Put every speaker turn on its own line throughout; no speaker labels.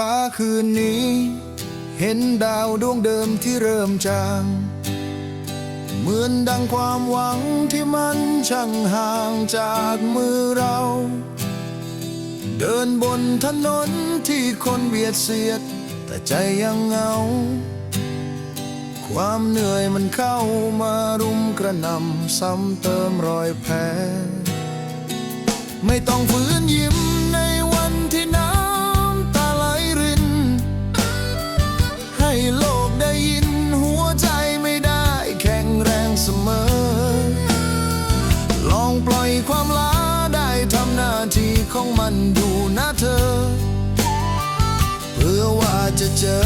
้าคืนนี้ เห็นดาวดวงเดิมที่เริ่มจาง เหมือนดังความหวังที่มันช่างห่างจากมือเรา เดินบนถนนที่คนเบียดเสียด แต่ใจยังเหงา ความเหนื่อยมันเข้ามารุมกระนำซ้ำเติมรอยแผลไม่ต้องฝืนยิ้ม มันดูนะเธอ เพื่อว่าจะเจอ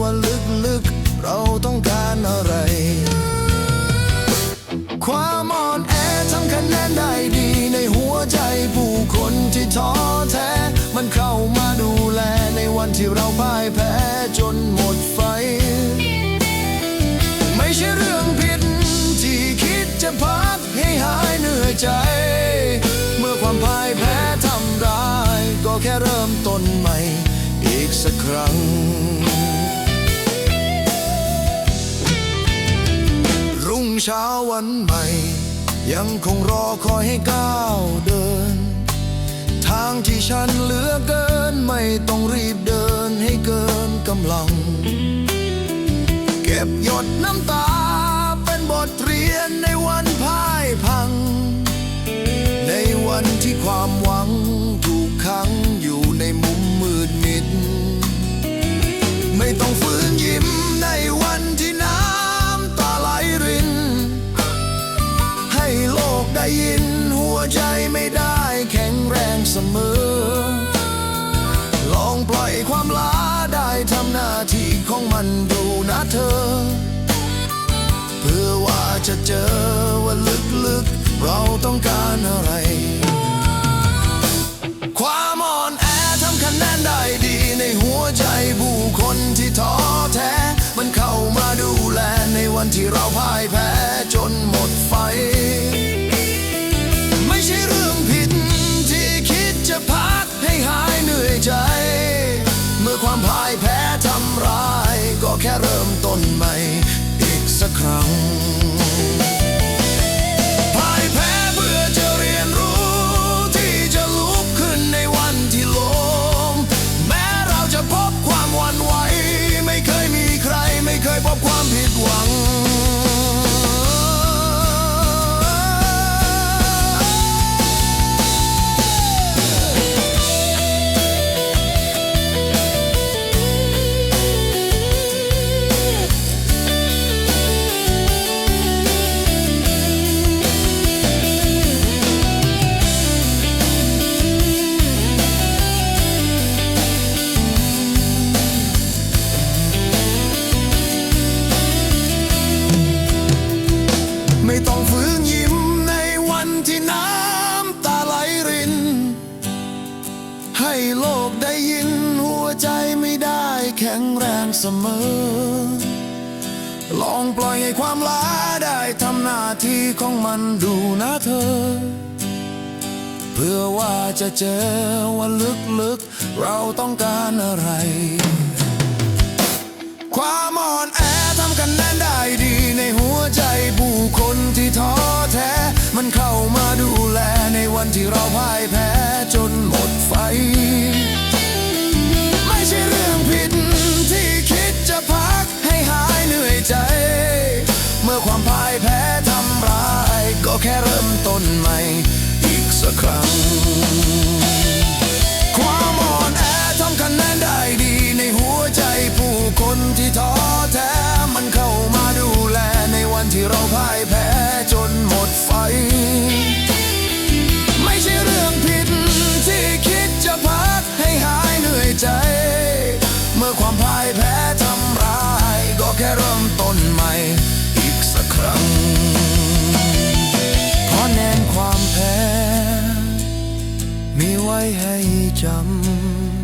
ว่าลึกๆ เราต้องการอะไร ความอ่อนแอทำคะแนนได้ดีในหัวใจผู้คนที่ท้อแท้ มันเข้ามาดูแลในวันที่เราพ่ายแพ้จนหมดไฟ ไม่ใช่เรื่องผิดที่คิดจะพักให้หายเหนื่อยใจ เริ่มต้นใหม่อีกสักครั้ง รุ่งเช้าวันใหม่ ยังคงรอคอยให้ก้าวเดิน ทางที่ฉันเหลือเกินไม่ต้องรีบเดินให้เกินกำลัง เก็บหยดน้ำตาเป็นบทเรียนในวัน ของมันดูนะเธอ เพื่อว่าจะเจอว่าลึกๆ เราต้องการอะไร ความอ่อนแอทำคะแนนได้ดีในหัวใจผู้คนที่ท้อแท้ มันเข้ามาดูแลในวันที่เราพ่ายแพ้จนหมดไฟ หวัง ใจไม่ได้แข็งแรงเสมอ ลองปล่อยให้ความล้าได้ทำหน้าที่ของมันดูนะเธอ เพื่อว่าจะเจอว่าลึกๆ เราต้องการอะไร ความอ่อนแอทำกันแน่นได้ดี แพ้จนหมดไฟ ไม่ใช่เรื่องผิดที่คิดจะพักให้หายเหนื่อยใจ เมื่อความพ่ายแพ้ทำร้าย ก็แค่เริ่มต้นใหม่อีกสักครั้งเพราะแนนความแพ้ มีไว้ให้จ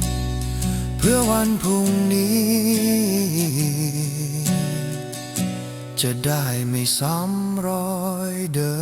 ำ เพื่อวันพรุ่งนี้ จะได้ไม่ซ้ำรอยเดิม